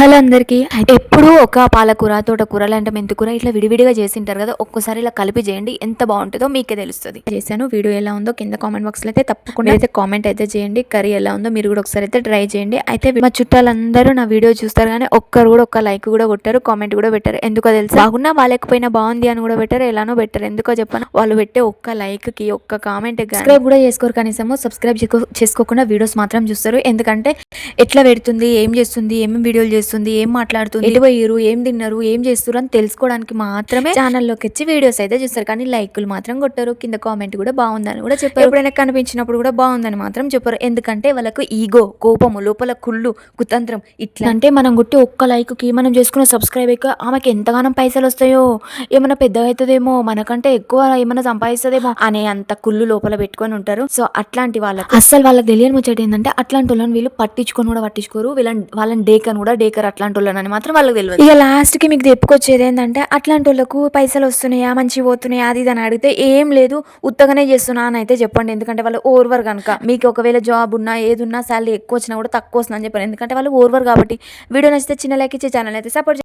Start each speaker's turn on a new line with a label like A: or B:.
A: Hello అందరికీ ఎప్పుడూ ఒక పాలకూర తోటకూర లేదంటే మెంతికూర ఇట్లా విడివిడిగా చేసింటారు కదా ఒక్కసారి ఇలా కలిపి చేయండి ఎంత బాగుంటుందో మీకే తెలుస్తుంది. చేశాను. వీడియో ఎలా ఉందో కింద కామెంట్ బాక్స్లో అయితే తప్పకుండా అయితే కామెంట్ అయితే చేయండి. కర్రీ ఎలా ఉందో మీరు కూడా ఒకసారి అయితే ట్రై చేయండి. అయితే మా చుట్టాలందరూ నా వీడియో చూస్తారు కానీ ఒక్కరు కూడా ఒక్క లైక్ కూడా కొట్టారు కామెంట్ కూడా పెట్టారు. ఎందుకో తెలుసు? బాగున్నా బాగాలేకపోయినా బాగుంది అని కూడా పెట్టారు ఎలానో పెట్టారు. ఎందుకో చెప్పను? వాళ్ళు పెట్టే ఒక్క లైక్కి ఒక్క కామెంట్ సబ్స్క్రైబ్ కూడా చేసుకోరు కనీసము. సబ్స్క్రైబ్ చేసుకోకుండా వీడియోస్ మాత్రం చూస్తారు. ఎందుకంటే ఎట్లా పెడుతుంది ఏం చేస్తుంది ఏమేమి వీడియోలు చేస్తుంది ఏం మాట్లాడుతుంది ఎటు పోయిరు ఏం తిన్నారు ఏం చేస్తారు అని తెలుసుకోవడానికి మాత్రమే ఛానల్లోకి వచ్చి వీడియోస్ అయితే చూస్తారు. కానీ లైకులు మాత్రం కొట్టారు. కింద కామెంట్ కూడా బాగుందని కూడా చెప్పారు. ఎప్పుడైనా కనిపించినప్పుడు కూడా బాగుందని మాత్రం చెప్పారు. ఎందుకంటే వాళ్ళకు ఈగో కోపము లోపల కుళ్ళు కుతంత్రం ఇట్లా. అంటే మనం కొట్టి ఒక్క లైక్కి మనం చేసుకున్న సబ్స్క్రైబ్ అయ్యాక ఆమెకి ఎంతగానో పైసలు వస్తాయో ఏమైనా పెద్దగా అవుతుందేమో మనకంటే ఎక్కువ ఏమైనా సంపాదిస్తుందేమో అనే అంత కుళ్ళు లోపల పెట్టుకొని ఉంటారు. సో అట్లాంటి వాళ్ళకి అస్సలు వాళ్ళకి తెలియని ముచ్చట ఏంటంటే అట్లాంటి వాళ్ళని వీళ్ళు పట్టించుకొని కూడా పట్టించుకోరు. వీళ్ళని వాళ్ళని డేకన్ కూడా దగ్గర అట్లాంటి వాళ్ళని మాత్రం వాళ్ళకి తెలియదు ఇక లాస్ట్కి మీకు చెప్పుకొచ్చేది ఏంటంటే అట్లాంటి వాళ్ళకు పైసలు వస్తున్నాయా? మంచి పోతున్నాయా? అది ఇది అని అడిగితే ఏం లేదు ఉత్తగానే చేస్తున్నా అని అయితే చెప్పండి. ఎందుకంటే వాళ్ళు ఓర్వర్ కనుక మీకు ఒకవేళ జాబ్ ఉన్నా ఏది ఉన్నా శాలరీ ఎక్కువ వచ్చినా కూడా తక్కువ వస్తుందని చెప్పారు. ఎందుకంటే వాళ్ళు ఓర్వర్ కాబట్టి. వీడియో నచ్చితే చిన్న లైక్ ఇచ్చే ఛానల్ అయితే సపోర్ట్